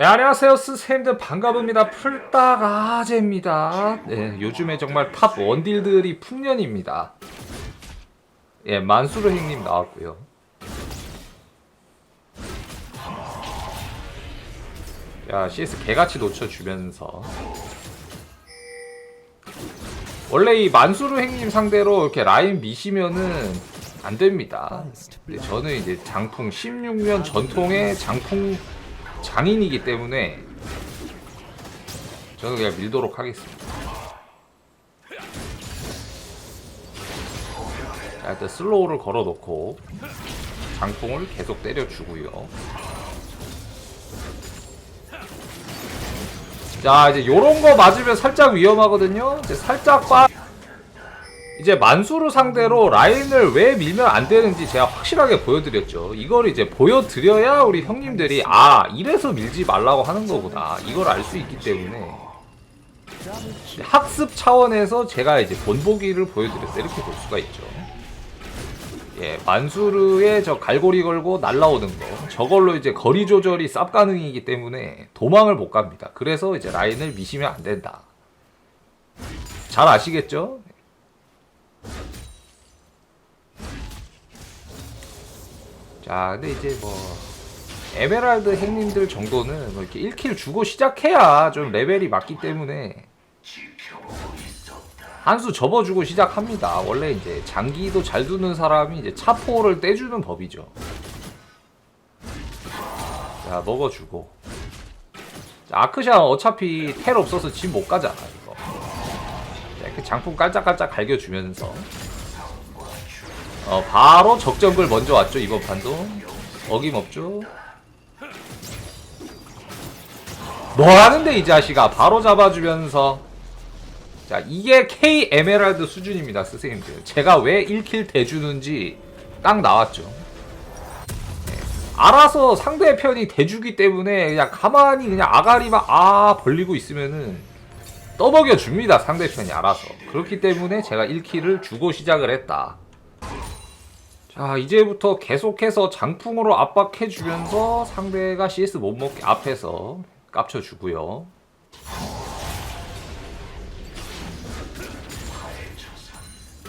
네, 안녕하세요. 스쌤들 반갑습니다. 풀딱아재입니다. 네, 요즘에 정말 탑 원딜들이 풍년입니다. 예 만수르 형님 나왔고요. 자 CS 개같이 놓쳐주면서. 원래 이 만수르 형님 상대로 이렇게 라인 미시면은 안 됩니다. 저는 이제 장풍 16년 전통의 장풍 장인이기 때문에 저는 그냥 밀도록 하겠습니다. 자, 일단 슬로우를 걸어놓고 장풍을 계속 때려주고요. 자, 이제 요런 거 맞으면 살짝 위험하거든요. 이제 살짝 빠. 이제 만수르 상대로 라인을 왜 밀면 안 되는지 제가 확실하게 보여드렸죠. 이걸 이제 보여드려야 우리 형님들이 아 이래서 밀지 말라고 하는 거구나 이걸 알 수 있기 때문에 학습 차원에서 제가 이제 본보기를 보여드렸어요. 이렇게 볼 수가 있죠. 예, 만수르에 저 갈고리 걸고 날라오는 거 저걸로 이제 거리 조절이 쌉 가능이기 때문에 도망을 못 갑니다. 그래서 이제 라인을 미시면 안 된다. 잘 아시겠죠? 자, 근데 이제 뭐 에메랄드 행님들 정도는 뭐 이렇게 1킬 주고 시작해야 좀 레벨이 맞기 때문에 한 수 접어주고 시작합니다. 원래 이제 장기도 잘 두는 사람이 이제 차포를 떼주는 법이죠. 자, 먹어주고. 자, 아크샤 어차피 텔 없어서 집 못 가잖아, 이렇게 장풍 깔짝깔짝 갈겨주면서. 어, 바로 적정글 먼저 왔죠, 이번 판도. 어김없죠. 뭐 하는데, 이 자식아. 바로 잡아주면서. 자, 이게 K 에메랄드 수준입니다, 스승님들. 제가 왜 1킬 대주는지 딱 나왔죠. 네. 알아서 상대편이 대주기 때문에 그냥 가만히 그냥 아가리만 아 벌리고 있으면은 떠먹여 줍니다, 상대편이 알아서. 그렇기 때문에 제가 1킬을 주고 시작을 했다. 자, 이제부터 계속해서 장풍으로 압박해 주면서 상대가 CS 못 먹게 앞에서 깝쳐 주고요.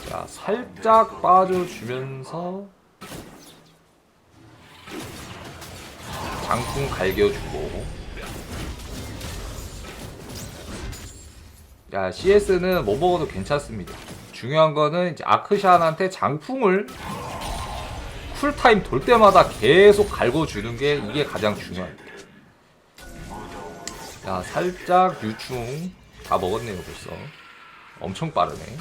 자, 살짝 빠져주면서 장풍 갈겨주고 야, CS는 못 먹어도 괜찮습니다. 중요한 거는 이제 아크샨한테 장풍을 쿨타임 돌 때마다 계속 갈궈주는 게 이게 가장 중요합니다. 자, 살짝 유충 다 먹었네요, 벌써. 엄청 빠르네.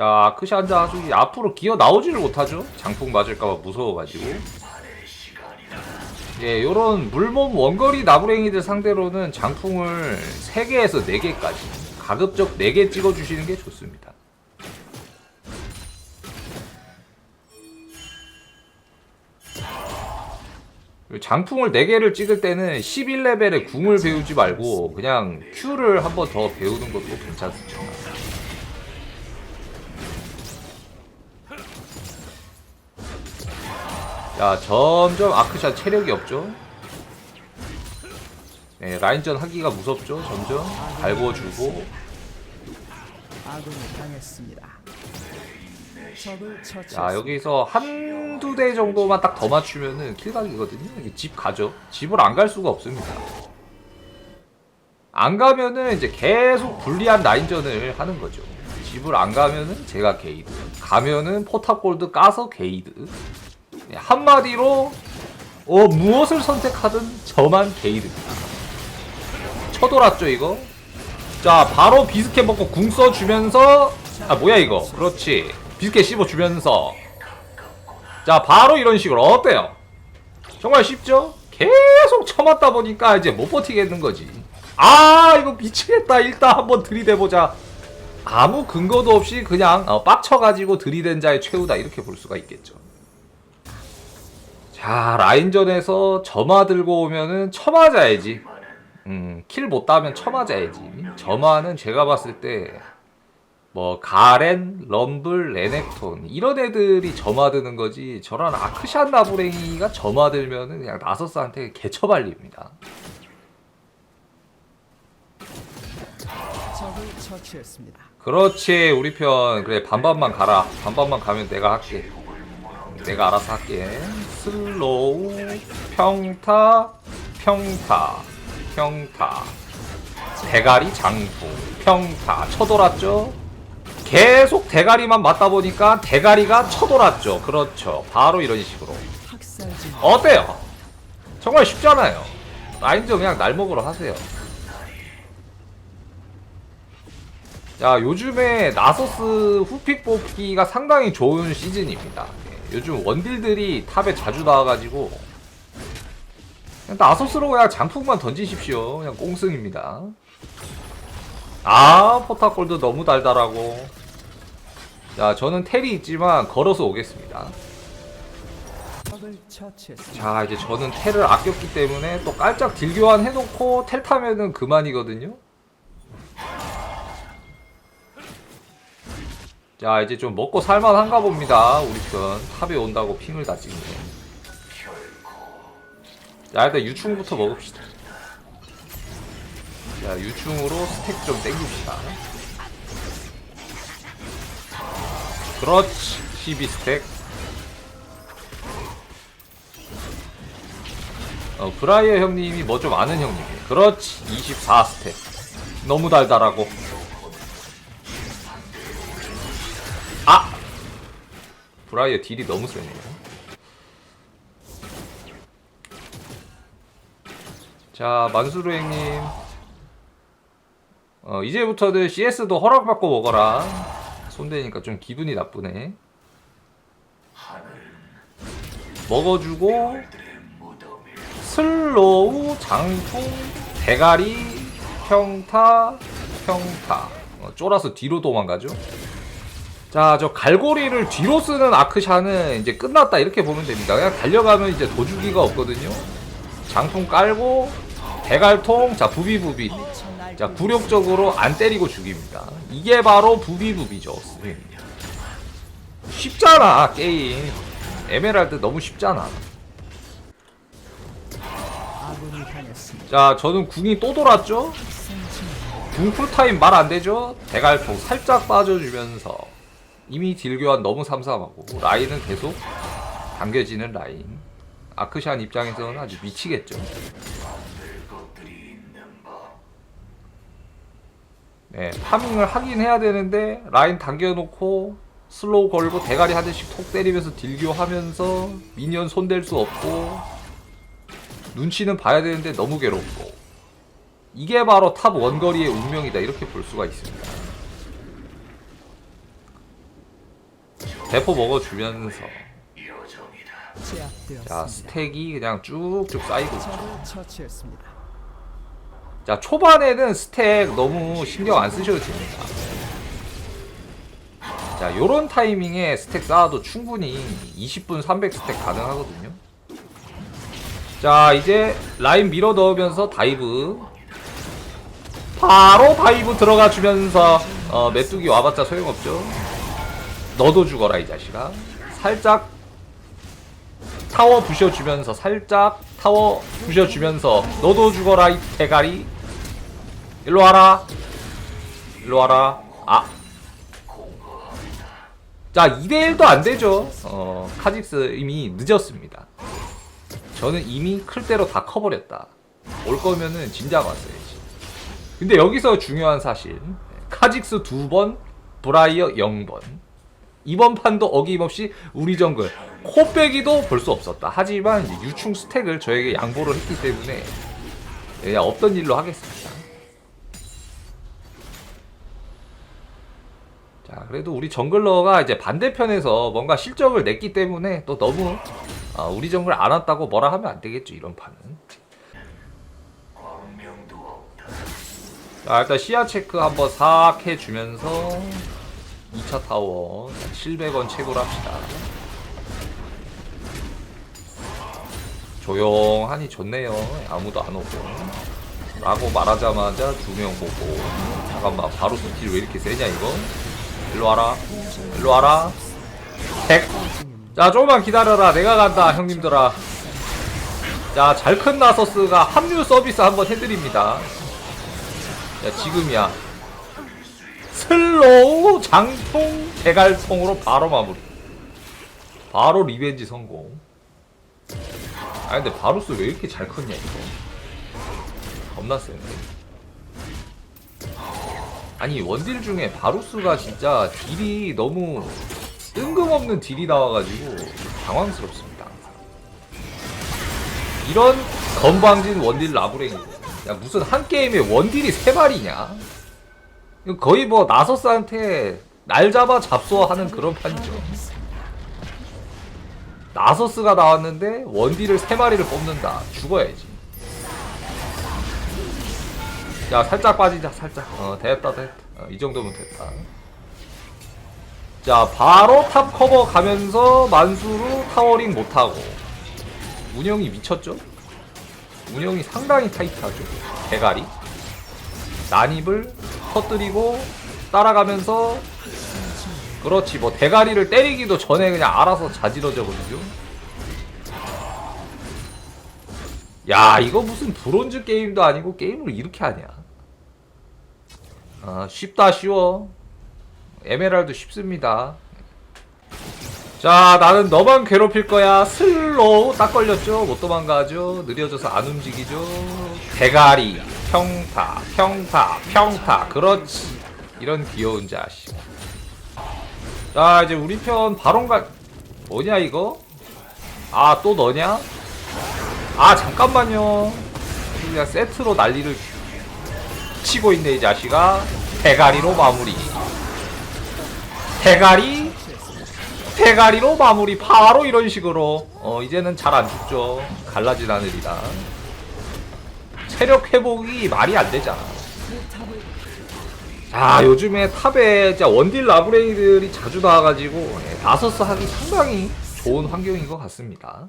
자, 아크샨자 아주 앞으로 기어 나오지를 못하죠. 장풍 맞을까봐 무서워가지고. 예, 요런 물몸 원거리 나부랭이들 상대로는 장풍을 3개에서 4개까지 가급적 4개 찍어주시는 게 좋습니다. 장풍을 4개를 찍을 때는 11레벨의 궁을 배우지 말고 그냥 Q를 한 번 더 배우는 것도 괜찮습니다. 자, 점점 아크샷 체력이 없죠? 네, 라인전 하기가 무섭죠? 점점 갈궈주고 아군이 당했습니다. 적을 처치. 자, 여기서 한두 대 정도만 딱 더 맞추면은 킬각이거든요? 이게 집 가죠? 집을 안 갈 수가 없습니다. 안 가면은 이제 계속 불리한 라인전을 하는 거죠. 집을 안 가면은 제가 게이드. 가면은 포탑골드 까서 게이드. 네, 한마디로 어, 무엇을 선택하든 저만 게이드입니다. 쳐돌았죠 이거? 자 바로 비스켓 먹고 궁 써주면서 아 뭐야 이거? 그렇지. 비스켓 씹어주면서. 자 바로 이런 식으로. 어때요? 정말 쉽죠? 계속 쳐맞다 보니까 이제 못 버티겠는 거지. 아 이거 미치겠다. 일단 한번 들이대보자. 아무 근거도 없이 그냥 어, 빡쳐가지고 들이댄 자의 최후다. 이렇게 볼 수가 있겠죠 자 라인전에서 점화 들고 오면은 쳐맞아야지. 음, 킬 못 따면 쳐맞아야지. 점화는 제가 봤을 때 뭐 가렌, 럼블, 레넥톤 이런 애들이 점화 드는 거지. 저런 아크샨 나부랭이가 점화 들면은 그냥 나서스한테 개처발립니다. 그렇지 우리 편. 그래 반반만 가라. 반반만 가면 내가 할게 내가 알아서 할게. 슬로우 평타 평타 평타. 대가리 장풍 평타. 쳐돌았죠? 계속 대가리만 맞다 보니까 대가리가 쳐돌았죠. 그렇죠. 바로 이런 식으로. 어때요? 정말 쉽잖아요. 라인저 그냥 날먹으로 하세요. 자 요즘에 나서스 후픽 뽑기가 상당히 좋은 시즌입니다. 예, 요즘 원딜들이 탑에 자주 나와가지고 그냥 나서스로 그냥 장풍만 던지십시오. 그냥 꽁승입니다. 아 포타골드 너무 달달하고. 자 저는 텔이 있지만 걸어서 오겠습니다. 자 이제 저는 텔을 아꼈기 때문에 또 깔짝 딜 교환 해놓고 텔 타면은 그만이거든요 자 이제 좀 먹고 살만한가 봅니다. 우리 편. 탑에 온다고 핑을 다 찍네. 자 일단 유충부터 먹읍시다. 자 유충으로 스택 좀 땡깁시다. 그렇지. 12스택. 어, 브라이어 형님이 뭐 좀 아는 형님이에요. 그렇지, 24스텝. 너무 달달하고. 브라이어 딜이 너무 세네요. 자, 만수르 형님. 어, 이제부터는 CS도 허락받고 먹어라. 손대니까 좀 기분이 나쁘네. 먹어주고, 슬로우, 장풍, 대가리, 평타, 평타. 어, 쫄아서 뒤로 도망가죠. 자, 저 갈고리를 뒤로 쓰는 아크샤는 이제 끝났다 이렇게 보면 됩니다. 그냥 달려가면 이제 도주기가 없거든요. 장풍 깔고 대갈통, 자 부비부비. 자 굴욕적으로 안 때리고 죽입니다. 이게 바로 부비부비죠. 스윙. 쉽잖아 게임. 에메랄드 너무 쉽잖아. 자, 저는 궁이 또 돌았죠? 궁 쿨타임 말 안 되죠? 대갈통 살짝 빠져주면서 이미 딜 교환 너무 삼삼하고 라인은 계속 당겨지는 라인. 아크샨 입장에서는 아주 미치겠죠. 네, 파밍을 하긴 해야 되는데 라인 당겨놓고 슬로우 걸고 대가리 한 대씩 톡 때리면서 딜교하면서 미니언 손댈 수 없고 눈치는 봐야 되는데 너무 괴롭고 이게 바로 탑 원거리의 운명이다 이렇게 볼 수가 있습니다 대포 먹어주면서. 자. 스택이 그냥 쭉쭉 쌓이고 있죠. 자 초반에는 스택 너무 신경 안 쓰셔도 됩니다. 자 요런 타이밍에 스택 쌓아도 충분히 20분 300 스택 가능하거든요. 자 이제 라인 밀어 넣으면서 다이브. 바로 다이브 들어가 주면서 어, 메뚜기 와봤자 소용없죠 너도 죽어라 이 자식아 살짝 타워 부셔주면서 살짝 타워 부셔주면서 너도 죽어라 이 대가리 일로 와라 일로 와라 아 자, 2대1도 안 되죠. 어, 카직스 이미 늦었습니다. 저는 이미 클 대로 다 커버렸다. 올 거면은 진작 왔어야지. 근데 여기서 중요한 사실. 카직스 두 번, 브라이어 0번. 이번 판도 어김없이 우리 정글 코빼기도 볼 수 없었다. 하지만 유충 스택을 저에게 양보를 했기 때문에 그냥 없던 일로 하겠습니다. 자, 그래도 우리 정글러가 이제 반대편에서 뭔가 실적을 냈기 때문에 또 너무 아, 우리 정글 안 왔다고 뭐라 하면 안 되겠죠, 이런 판은. 자, 일단 시야 체크 한번 싹 해주면서 2차 타워 700원 채굴 합시다. 조용하니 좋네요. 아무도 안 오고. 라고 말하자마자 두 명 보고. 잠깐만, 바로 스킬 왜 이렇게 세냐, 이거? 일로 와라 일로 와라 백. 자 조금만 기다려라 내가 간다 형님들아 자 잘큰 나서스가 합류 서비스 한번 해드립니다 야 지금이야 슬로우 장통 대갈통으로 바로 마무리. 바로 리벤지 성공. 아 근데 바루스 왜 이렇게 잘 컸냐 이거? 겁나 세네 아니 원딜 중에 바루스가 진짜 딜이 너무 뜬금없는 딜이 나와가지고 당황스럽습니다. 이런 건방진 원딜 라브랭이고. 야 무슨 한 게임에 원딜이 세 마리냐? 이 거 거의 뭐 나서스한테 날 잡아 잡소하는 그런 판이죠. 나서스가 나왔는데 원딜을 세 마리를 뽑는다. 죽어야지. 야 살짝 빠지자 살짝. 어 됐다 됐다. 어, 이 정도면 됐다. 자 바로 탑 커버 가면서 만수로 타워링 못하고. 운영이 미쳤죠? 운영이 상당히 타이트하죠. 대가리. 난입을 터뜨리고 따라가면서 그렇지 뭐 대가리를 때리기도 전에 그냥 알아서 자지러져 버리죠. 야 이거 무슨 브론즈 게임도 아니고 게임을 이렇게 하냐? 아 쉽다 쉬워. 에메랄드 쉽습니다. 자 나는 너만 괴롭힐 거야. 슬로우 딱 걸렸죠? 못 도망가죠? 느려져서 안 움직이죠? 대가리 평타 평타 평타. 그렇지. 이런 귀여운 자식. 자 이제 우리 편 바론가 뭐냐 이거? 아 또 너냐? 아 잠깐만요. 그냥 세트로 난리를 치고 있네 이 자식아. 대가리로 마무리. 대가리? 대가리로 마무리. 바로 이런 식으로. 어 이제는 잘 안 죽죠. 갈라진 하늘이다 체력 회복이 말이 안 되잖아. 아 요즘에 탑에 진짜 원딜 라브레이들이 자주 나와가지고 예, 나서스 하기 상당히 좋은 환경인 것 같습니다